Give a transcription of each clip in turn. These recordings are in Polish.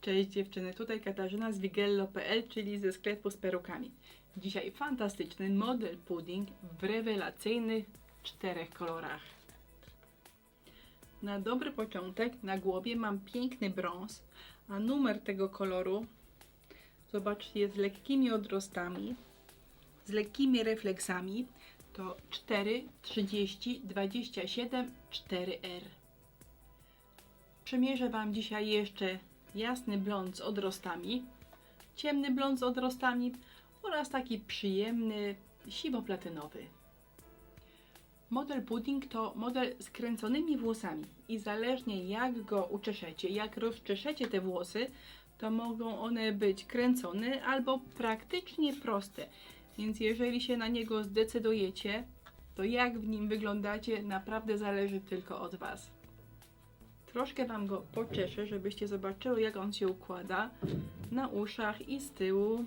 Cześć dziewczyny, tutaj Katarzyna z Wigello.pl, czyli ze sklepu z perukami. Dzisiaj fantastyczny model pudding w rewelacyjnych czterech kolorach. Na dobry początek na głowie mam piękny brąz, a numer tego koloru, zobaczcie, z lekkimi odrostami, z lekkimi refleksami, to 4, 30, 27, 4R. Przymierzę Wam dzisiaj jeszcze jasny blond z odrostami, ciemny blond z odrostami oraz taki przyjemny siwo-platynowy. Model pudding to model z kręconymi włosami i zależnie jak go uczeszecie, jak rozczeszecie te włosy, to mogą one być kręcone albo praktycznie proste. Więc jeżeli się na niego zdecydujecie, to jak w nim wyglądacie naprawdę zależy tylko od Was. Troszkę Wam go poczeszę, żebyście zobaczyły jak on się układa na uszach i z tyłu.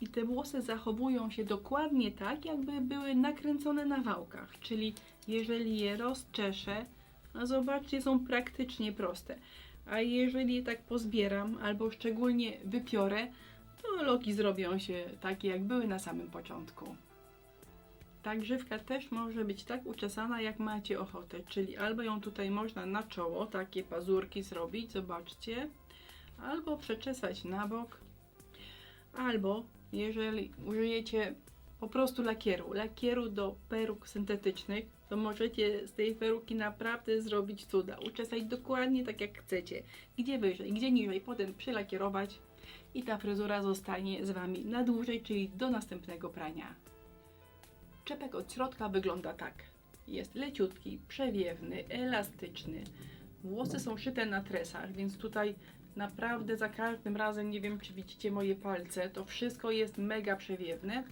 I te włosy zachowują się dokładnie tak, jakby były nakręcone na wałkach. Czyli jeżeli je rozczeszę, a zobaczcie, są praktycznie proste. A jeżeli je tak pozbieram albo szczególnie wypiorę, to loki zrobią się takie, jak były na samym początku. Ta grzywka też może być tak uczesana, jak macie ochotę, czyli albo ją tutaj można na czoło, takie pazurki zrobić, zobaczcie, albo przeczesać na bok, albo jeżeli użyjecie po prostu lakieru, lakieru do peruk syntetycznych, to możecie z tej peruki naprawdę zrobić cuda, uczesać dokładnie tak jak chcecie, gdzie wyżej, gdzie niżej, potem przylakierować i ta fryzura zostanie z Wami na dłużej, czyli do następnego prania. Czepek od środka wygląda tak. Jest leciutki, przewiewny, elastyczny. Włosy są szyte na tresach, więc tutaj naprawdę za każdym razem, nie wiem czy widzicie moje palce, to wszystko jest mega przewiewne.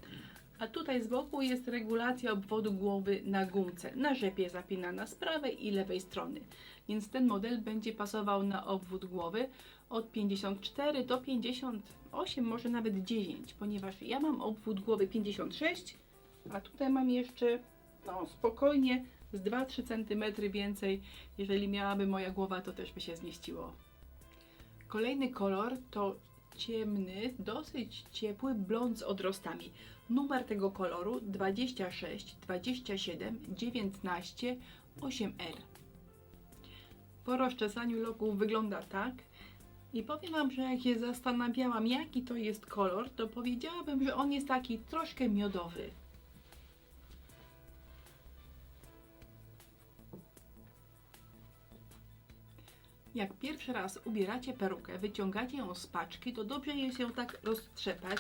A tutaj z boku jest regulacja obwodu głowy na gumce, na rzepie zapinana z prawej i lewej strony. Więc ten model będzie pasował na obwód głowy od 54 do 58, może nawet 9, ponieważ ja mam obwód głowy 56, a tutaj mam jeszcze no, spokojnie z 2-3 cm więcej. Jeżeli miałaby moja głowa, to też by się zmieściło. Kolejny kolor to ciemny, dosyć ciepły blond z odrostami. Numer tego koloru 26, 27, 19, 8R. Po rozczesaniu loków wygląda tak. I powiem Wam, że jak się zastanawiałam, jaki to jest kolor, to powiedziałabym, że on jest taki troszkę miodowy. Jak pierwszy raz ubieracie perukę, wyciągacie ją z paczki, to dobrze jest ją tak roztrzepać,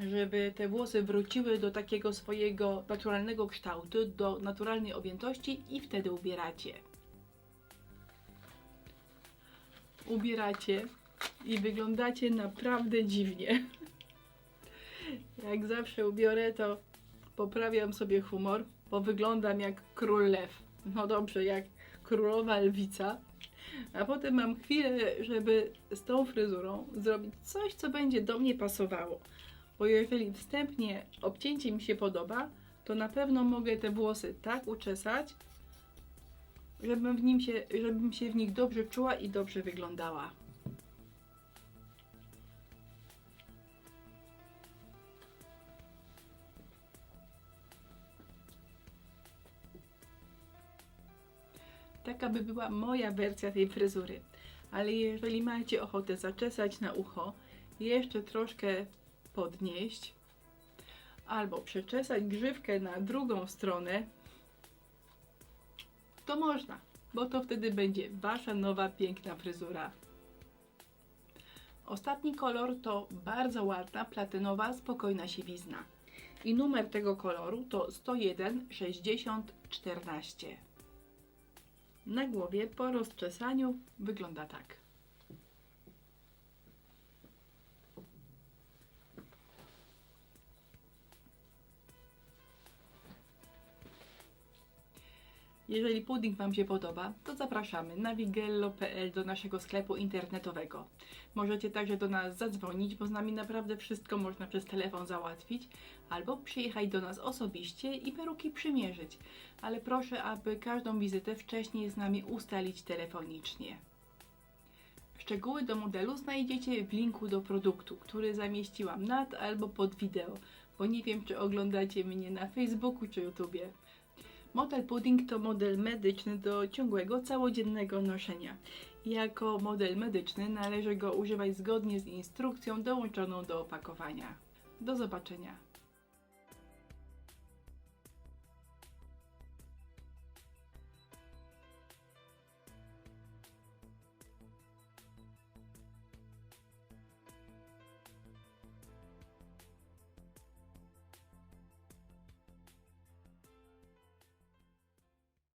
żeby te włosy wróciły do takiego swojego naturalnego kształtu, do naturalnej objętości i wtedy ubieracie. Ubieracie i wyglądacie naprawdę dziwnie. Jak zawsze ubiorę, to poprawiam sobie humor, bo wyglądam jak król lew. No dobrze, jak królowa lwica. A potem mam chwilę, żeby z tą fryzurą zrobić coś, co będzie do mnie pasowało. Bo jeżeli wstępnie obcięcie mi się podoba, to na pewno mogę te włosy tak uczesać, żebym, w nim się, żebym się w nich dobrze czuła i dobrze wyglądała. Taka by była moja wersja tej fryzury. Ale jeżeli macie ochotę zaczesać na ucho, jeszcze troszkę podnieść, albo przeczesać grzywkę na drugą stronę, to można, bo to wtedy będzie Wasza nowa piękna fryzura. Ostatni kolor to bardzo ładna, platynowa, spokojna siwizna. I numer tego koloru to 101 60 14. Na głowie po rozczesaniu wygląda tak. Jeżeli pudding Wam się podoba, to zapraszamy na wigello.pl do naszego sklepu internetowego. Możecie także do nas zadzwonić, bo z nami naprawdę wszystko można przez telefon załatwić, albo przyjechać do nas osobiście i peruki przymierzyć. Ale proszę, aby każdą wizytę wcześniej z nami ustalić telefonicznie. Szczegóły do modelu znajdziecie w linku do produktu, który zamieściłam nad albo pod wideo, bo nie wiem, czy oglądacie mnie na Facebooku czy YouTubie. Model pudding to model medyczny do ciągłego, całodziennego noszenia. Jako model medyczny należy go używać zgodnie z instrukcją dołączoną do opakowania. Do zobaczenia.